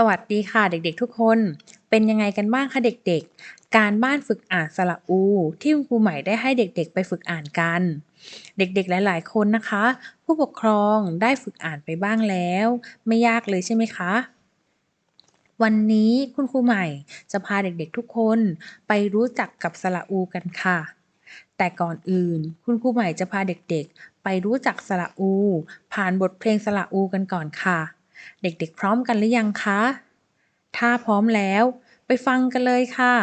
สวัสดีค่ะเด็กๆทุกคน เป็นยังไงกันบ้างคะเด็กๆ การบ้านฝึกอ่านสระอู ที่คุณครูใหม่ได้ให้เด็กๆ ไปฝึกอ่านกัน เด็กๆ หลายๆ คนนะคะ ผู้ปกครองได้ฝึกอ่านไปบ้างแล้ว ไม่ยากเลยใช่ไหมคะ วันนี้คุณครูใหม่จะพาเด็กๆทุกคนไปรู้จักกับสระอูกันค่ะ แต่ก่อนอื่น คุณครูใหม่จะพาเด็กๆ ไปรู้จักสระอู ผ่านบทเพลงสระอูกันก่อนค่ะ เด็กๆ พร้อมกันหรือยังคะ ถ้าพร้อมแล้ว ไปฟังกันเลยค่ะ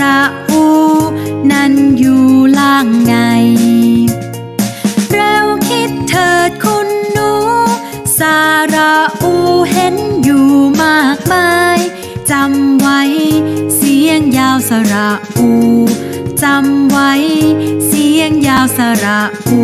ระอูนั้นอยู่ล่างไงเร็วคิดเถิดคุณหนู สาระอูเห็นอยู่มากมายจำไว้ เสียงยาวสระอูจำไว้ เสียงยาวสระอู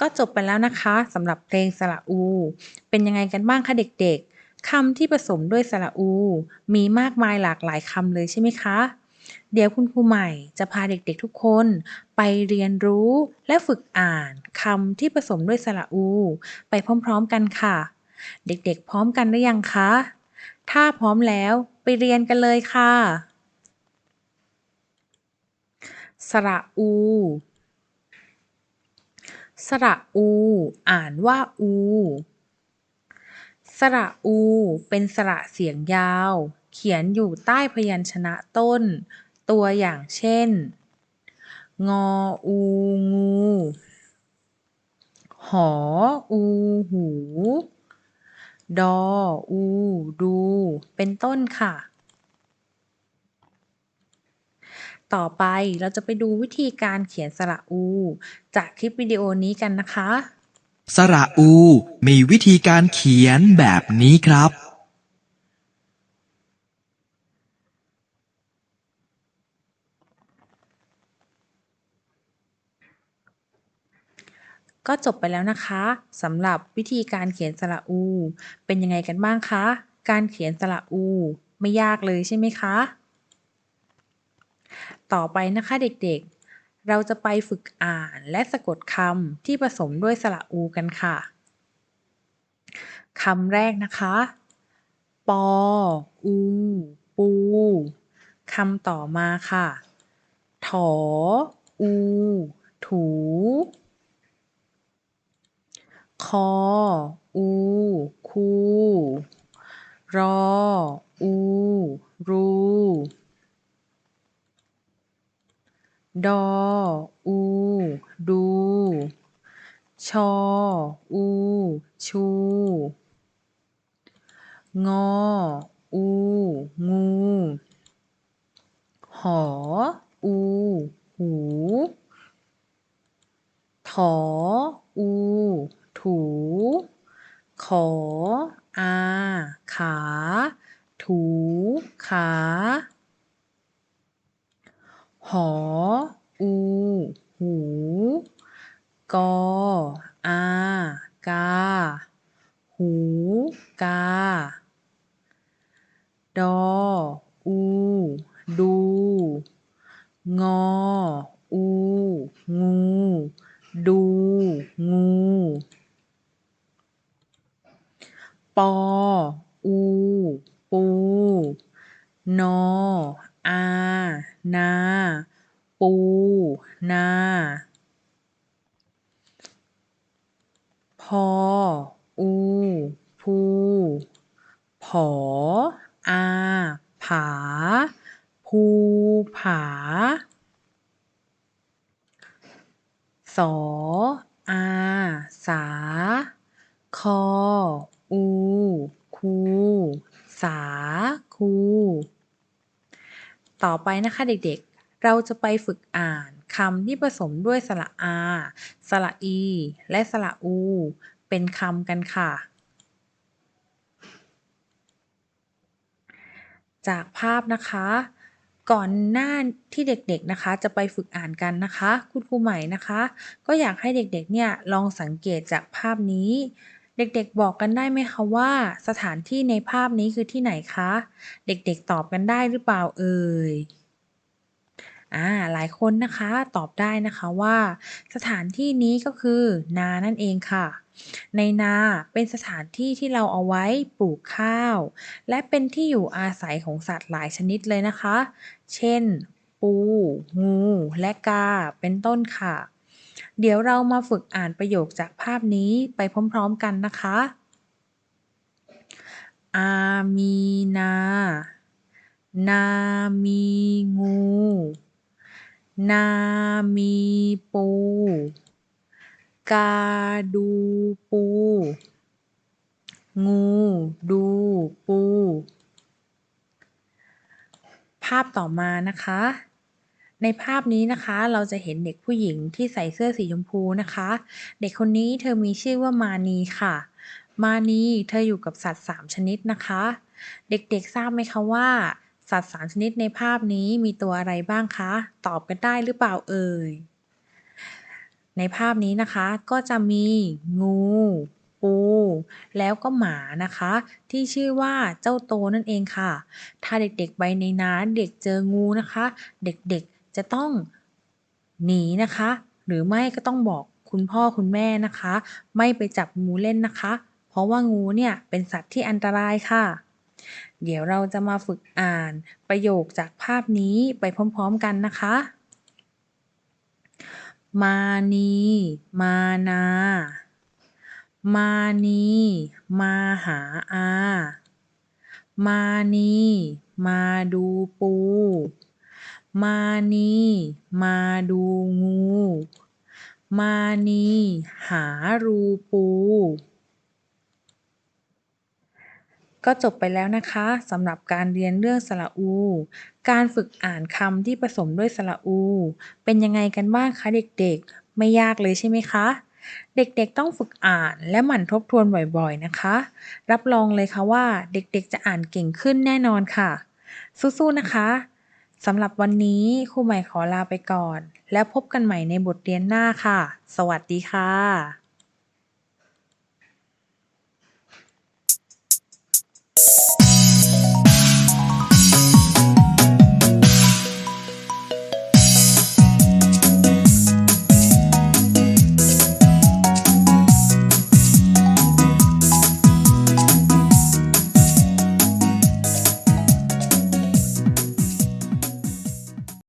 ก็จบไปแล้วนะคะสำหรับเพลงสระอู เป็นยังไงกันบ้างคะเด็กๆคำที่ผสมด้วยสระอู มีมากมายหลากหลายคำเลยใช่ไหมคะ เดี๋ยวคุณครูใหม่จะพาเด็กๆทุกคนไปเรียนรู้และฝึกอ่านคำที่ผสมด้วยสระอู ไปพร้อมๆกันค่ะ เด็กๆ พร้อมกันหรือยังคะ ถ้าพร้อมแล้วไปเรียนกันเลยค่ะ สระอู สระอู อ่านว่าอู สระอู เป็นสระเสียงยาว เขียนอยู่ใต้พยัญชนะต้น ตัวอย่างเช่น งออูงู หออูหู ดออูดู เป็นต้นค่ะ ต่อไปเราจะไปดูวิธีการเขียนสระอู จากคลิปวิดีโอนี้กันนะคะ สระอูมีวิธีการเขียนแบบนี้ครับ ก็จบไปแล้วนะคะสำหรับวิธีการเขียนสระอู เป็นยังไงกันบ้างคะ การเขียนสระอู ไม่ยากเลยใช่ไหมคะ ต่อไปนะคะเด็กๆ เราจะไปฝึกอ่านและสะกดคำที่ผสมด้วยสระอูกันค่ะคำแรกนะคะ ปอ อู ปูคำต่อมาค่ะ ถอ อู ถู คอ อู คู รอ อู รู ดอ อู ดู ชอ อู ชู งอ อู งู หอ อู หู ถอ อู ถู ขอ อา ขา ถู ขา หอ อู หู กอ อา กา หู กา ดอ อู ดู งอ อู งู ดู งู ปอ อู ปู นอ อา นา ปูนาพออูพูผออาผา ภูผา สออาสา คออูคูสาคู ต่อไปนะคะเด็กๆ เราจะไปฝึกอ่านคำที่ผสมด้วยสระอา สระอี และสระอู เป็นคำกันค่ะ จากภาพนะคะ ก่อนหน้าที่เด็กๆนะคะ จะไปฝึกอ่านกันนะคะ คุณครูใหม่นะคะ ก็อยากให้เด็กๆเนี่ยลองสังเกตจากภาพนี้ เด็กๆบอกกันได้ไหมคะว่าสถานที่ในภาพนี้คือที่ไหนคะ เด็กๆตอบกันได้หรือเปล่าเอ่ย อ่าหลายคนนะคะตอบได้นะคะว่า สถานที่นี้ก็คือนานั่นเองค่ะ ในนาเป็นสถานที่ที่เราเอาไว้ปลูกข้าว และเป็นที่อยู่อาศัยของสัตว์หลายชนิดเลยนะคะ เช่น ปู งู และกา เป็นต้นค่ะ เดี๋ยวเรามาฝึกอ่านประโยคจากภาพนี้ไปพร้อมๆกันนะคะ อามีนา นามีงู นามีปู กาดูปู งูดูปู ภาพต่อมานะคะ ในภาพนี้นะคะเราจะเห็นเด็กผู้หญิงที่ใส่เสื้อสีชมพูนะคะ เด็กคนนี้เธอมีชื่อว่ามานีค่ะ มานีเธออยู่กับสัตว์ 3 ชนิดนะคะ เด็กๆทราบไหมคะว่า สัตว์3ชนิดในภาพนี้มีตัวอะไรบ้างคะ ตอบกันได้หรือเปล่าเอ่ย ในภาพนี้นะคะก็จะมีงู ปู แล้วก็หมานะคะ ที่ชื่อว่าเจ้าโตนั่นเองค่ะ ถ้าเด็กๆไปในน้ำเด็กเจองูนะคะ เด็กๆจะต้องหนีนะคะ หรือไม่ก็ต้องบอกคุณพ่อคุณแม่นะคะ ไม่ไปจับงูเล่นนะคะ เพราะว่างูเนี่ยเป็นสัตว์ที่อันตรายค่ะ เดี๋ยวเราจะมาฝึกอ่านประโยคจากภาพนี้ไปพร้อมๆกันนะคะ มานี มานา มานี มาหาอา มานี มาดูปู มานี มาดูงู มานี หารูปู ก็จบไปแล้วนะคะสำหรับการเรียนเรื่องสระอู การฝึกอ่านคำที่ผสมด้วยสระอู เป็นยังไงกันบ้างคะเด็กๆ ไม่ยากเลยใช่ไหมคะ เด็กๆต้องฝึกอ่านและหมั่นทบทวนบ่อยๆนะคะ รับรองเลยค่ะว่าเด็กๆจะอ่านเก่งขึ้นแน่นอนค่ะ สู้ๆนะคะสำหรับวันนี้ครูใหม่ขอลาไปก่อน แล้วพบกันใหม่ในบทเรียนหน้าค่ะ สวัสดีค่ะ